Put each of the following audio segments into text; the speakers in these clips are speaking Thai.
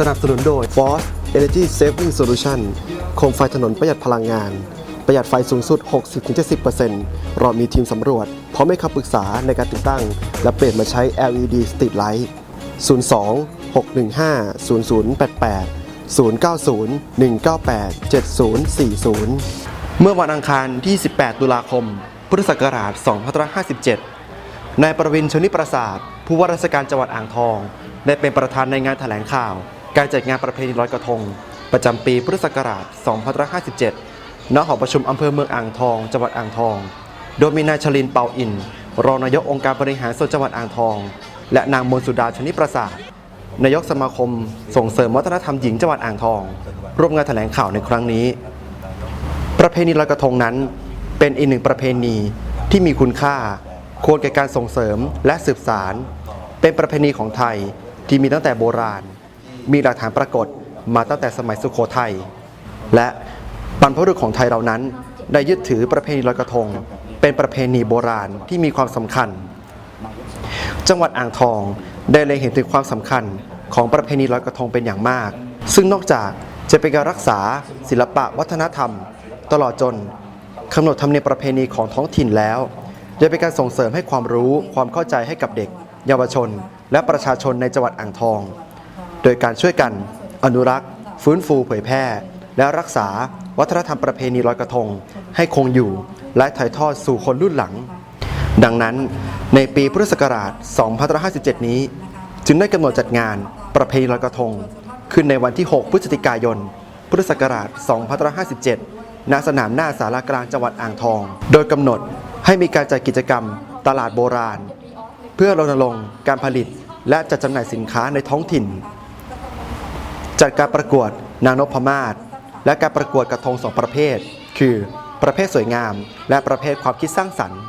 สนับสนุนโดย Force Energy Saving Solution โคมไฟถนนประหยัดพลังงาน ประหยัดไฟสูงสุด 60-70%เรามีทีมสำรวจ พร้อมให้คำปรึกษาในการติดตั้ง และเปลี่ยนมาใช้ LED Street Light 02 615 0088 090 198 7040 เมื่อวันอังคารที่ 18 ตุลาคม พุทธศักราช 2557 นายประวินชนิประสาท ผู้ว่าราชการจังหวัดอ่างทอง ได้เป็นประธานในงานแถลงข่าว การจัดงานประเพณีลอยกระทง ประจำปีพุทธศักราช 2557 ณ หอประชุมอำเภอเมืองอ่างทอง จังหวัดอ่างทอง โดยมีนายชลินเปาอิน รองนายกองค์การบริหารส่วนจังหวัดอ่างทอง และนางมนสุดาชนิประสาท นายกสมาคม ส่งเสริมวัฒนธรรมหญิงจังหวัดอ่างทอง ร่วมงานแถลงข่าวในครั้งนี้ ประเพณีลอยกระทงนั้น เป็นอีกหนึ่งประเพณีที่มีคุณค่า ควรแก่การส่งเสริมและสืบสารเป็นประเพณีของไทยที่มีตั้งแต่โบราณ มีหลักฐานปรากฏมาตั้งแต่สมัยสุโขทัยและบรรพบุรุษของไทยเรานั้น ได้ยึดถือประเพณีลอยกระทง เป็นประเพณีโบราณที่มีความสำคัญ จังหวัดอ่างทองได้เล็งเห็นถึงความสำคัญของประเพณีลอยกระทงเป็นอย่างมาก ซึ่งนอกจากจะเป็นการรักษาศิลปะวัฒนธรรม ตลอดจนกำหนดธรรมเนียมประเพณีของท้องถิ่นแล้วยังเป็นการส่งเสริมให้ความรู้ความเข้าใจให้กับเด็ก เยาวชน และประชาชนในจังหวัดอ่างทอง โดยการช่วยกันอนุรักษ์ ฟื้นฟูเผยแพร่ และรักษาวัฒนธรรมประเพณีลอยกระทง ให้คงอยู่และถ่ายทอดสู่คนรุ่นหลัง ดังนั้นในปีพุทธศักราช 2557 นี้ จึงได้กำหนดจัดงานประเพณีลอยกระทง ขึ้นในวันที่ 6 พฤศจิกายน พุทธศักราช 2557 ณ สนามหน้าสารากลางจังหวัดอ่างทอง โดยกำหนดให้มีการจัดกิจกรรมตลาดโบราณ เพื่อรณรงค์การผลิตและจัดจำหน่ายสินค้าในท้องถิ่น จัดการประกวดนางนพมาศและการประกวดกระทงสองประเภท คือประเภทสวยงาม และประเภทความคิดสร้างสรรค์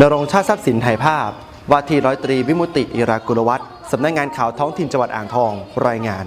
นรงชาติทรัพย์สินถ่ายภาพว่าที่ร้อยตรีวิมุตติอิรากุลวัตรสำนักงานข่าวท้องถิ่นจังหวัดอ่างทองรายงาน